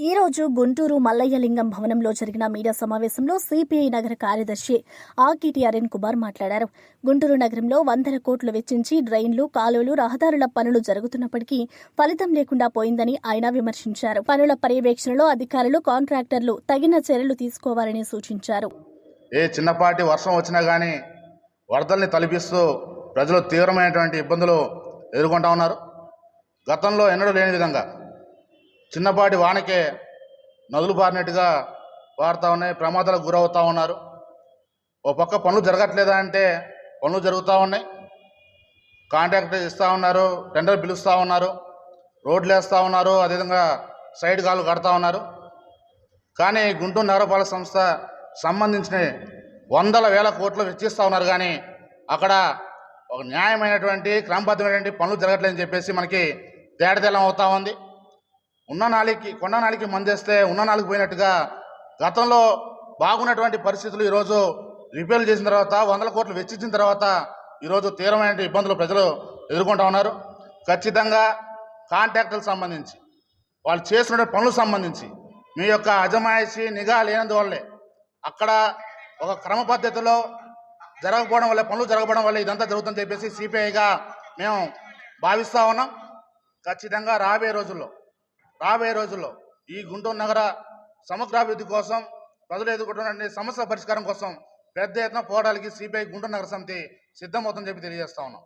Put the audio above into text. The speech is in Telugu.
ఈ రోజు గుంటూరు మల్లయ్యలింగం భవనంలో జరిగిన మీడియా సమావేశంలో సిపిఐ నగర కార్యదర్శి ఆకిటి అరుణ్ కుమార్ మాట్లాడారు. గుంటూరు నగరంలో వందల కోట్లు వెచ్చించి డ్రైన్లు కాలువలు రహదారుల పనులు జరుగుతున్నప్పటికీ ఫలితం లేకుండా పోయిందని ఆయన విమర్శించారు. పనుల పర్యవేక్షణలో అధికారులు కాంట్రాక్టర్లు తగిన చర్యలు తీసుకోవాలని సూచించారు. ఏ చిన్నపాటి వర్షం వచ్చినా కానీ వరదల్ని తలపిస్తూ ప్రజలు తీవ్రమైనటువంటి ఇబ్బందులు ఎదుర్కొంటా ఉన్నారు. గతంలో ఎన్నడూ లేని విధంగా చిన్నపాటి వానకే నదులు పారినట్టుగా పారుతూ ఉన్నాయి ప్రమాదాలకు గురవుతూ ఉన్నారు. ఓ పక్క పనులు జరగట్లేదా అంటే పనులు జరుగుతూ ఉన్నాయి. కాంట్రాక్టర్ ఇస్తూ ఉన్నారు టెండర్ పిలుస్తూ ఉన్నారు రోడ్లు వేస్తూ ఉన్నారు అదేవిధంగా సైడ్ కాలు కడతా ఉన్నారు. కానీ గుంటూరు నగరపాలక సంస్థ సంబంధించిన వందల వేల కోట్లు వెచ్చిస్తూ ఉన్నారు. కానీ అక్కడ ఒక న్యాయమైనటువంటి క్రమబద్ధమైనటువంటి పనులు జరగట్లేదని చెప్పేసి మనకి తేడతెల్లం అవుతా ఉంది. ఉన్న నాలికి కొండ నాలికి మందేస్తే ఉన్న నాలికి పోయినట్టుగా గతంలో బాగున్నటువంటి పరిస్థితులు ఈరోజు రిపేర్లు చేసిన తర్వాత వందల కోట్లు వెచ్చించిన తర్వాత ఈరోజు తీవ్రమైన ఇబ్బందులు ప్రజలు ఎదుర్కొంటా ఉన్నారు. ఖచ్చితంగా కాంట్రాక్టులకు సంబంధించి వాళ్ళు చేస్తున్న పనులకు సంబంధించి మీ యొక్క అజమాయిషి నిఘా లేనందువల్లే అక్కడ ఒక క్రమ పద్ధతిలో జరగకపోవడం వల్ల పనులు జరగకపోవడం వల్ల ఇదంతా జరుగుతుందని చెప్పేసి సిపిఐగా మేము భావిస్తూ ఉన్నాం. ఖచ్చితంగా రాబోయే రోజుల్లో రాబోయే రోజుల్లో ఈ గుంటూరు నగర సమగ్రాభివృద్ధి కోసం ప్రజలు ఎదుర్కొంటున్న సమస్యల పరిష్కారం కోసం పెద్ద ఎత్తున పోరాటాలకి సిపిఐ గుంటూరు నగర సమితి సిద్ధమవుతుందని చెప్పి తెలియజేస్తా ఉన్నాం.